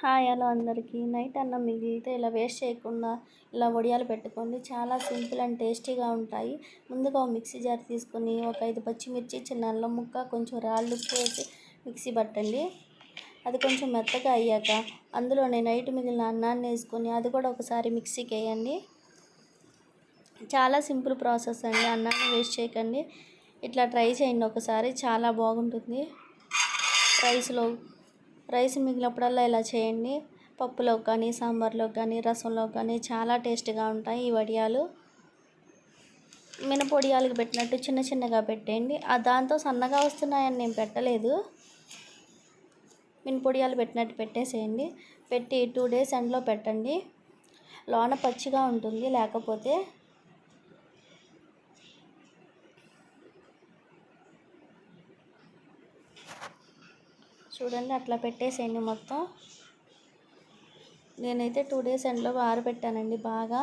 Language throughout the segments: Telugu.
హాయ్ హలో అందరికీ. నైట్ అన్నం మిగిలితే ఇలా వేస్ట్ చేయకుండా ఇలా వడియాలు పెట్టుకోండి. చాలా సింపుల్ అండ్ టేస్టీగా ఉంటాయి. ముందుగా ఒక మిక్సీ జార్ తీసుకొని ఒక ఐదు పచ్చిమిర్చి చిన్న అల్లం ముక్క కొంచెం రాళ్ళు ఉప్పు వేసి మిక్సీ పట్టండి. అది కొంచెం మెత్తగా అయ్యాక అందులోనే నైట్ మిగిలిన అన్నాన్ని వేసుకొని అది కూడా ఒకసారి మిక్సీకి వేయండి. చాలా సింపుల్ ప్రాసెస్ అండి. అన్నాన్ని వేస్ట్ చేయకండి. ఇట్లా ట్రై చేయండి ఒకసారి. చాలా బాగుంటుంది. రైస్లో రైస్ మిగిలినప్పుడల్లా ఇలా చేయండి. పప్పులో కానీ సాంబార్లో కానీ రసంలో కానీ చాలా టేస్ట్గా ఉంటాయి ఈ వడియాలు. మినపొడియాలకి పెట్టినట్టు చిన్న చిన్నగా పెట్టేయండి. ఆ దాంతో సన్నగా వస్తున్నాయని నేను పెట్టలేదు. మినపొడియాలు పెట్టినట్టు పెట్టేసేయండి. పెట్టి టూ డేస్ ఎండ్లో పెట్టండి. లోన పచ్చిగా ఉంటుంది. లేకపోతే చూడండి అట్లా పెట్టేసేయండి మొత్తం. నేనైతే టూ డేస్ ఎండలో ఆరబెట్టానండి బాగా.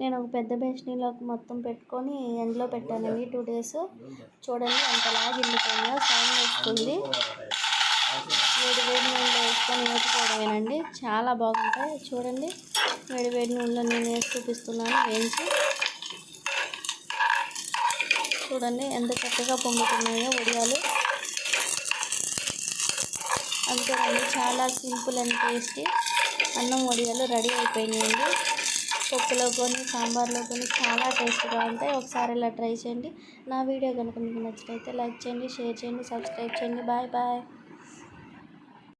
నేను ఒక పెద్ద బెంచ్నీలోకి మొత్తం పెట్టుకొని ఎండలో పెట్టానండి టూ డేస్ చూడండి అంతలాగా గిల్లిపోయిందో సౌండ్ వస్తుంది. వేడి వేడి నూనెలో వేసుకొని వేసుకోవడమేనండి చాలా బాగుంటాయి. చూడండి వేడి వేడి నూనెలో నేను వేసి చూపిస్తున్నాను. వేయించి చూడండి ఎంత చక్కగా పొంగుతున్నాయో వడియాలు. అంతేనండి చాలా సింపుల్ అండ్ టేస్టీ. అన్నం వడియాలు రెడీ అయిపోయినాయండి. పప్పులో కొని సాంబార్లో కొని చాలా టేస్ట్గా ఉంటాయి. ఒకసారి ఇలా ట్రై చేయండి. నా వీడియో కనుక మీకు నచ్చినైతే లైక్ చేయండి షేర్ చేయండి సబ్స్క్రైబ్ చేయండి. Bye bye.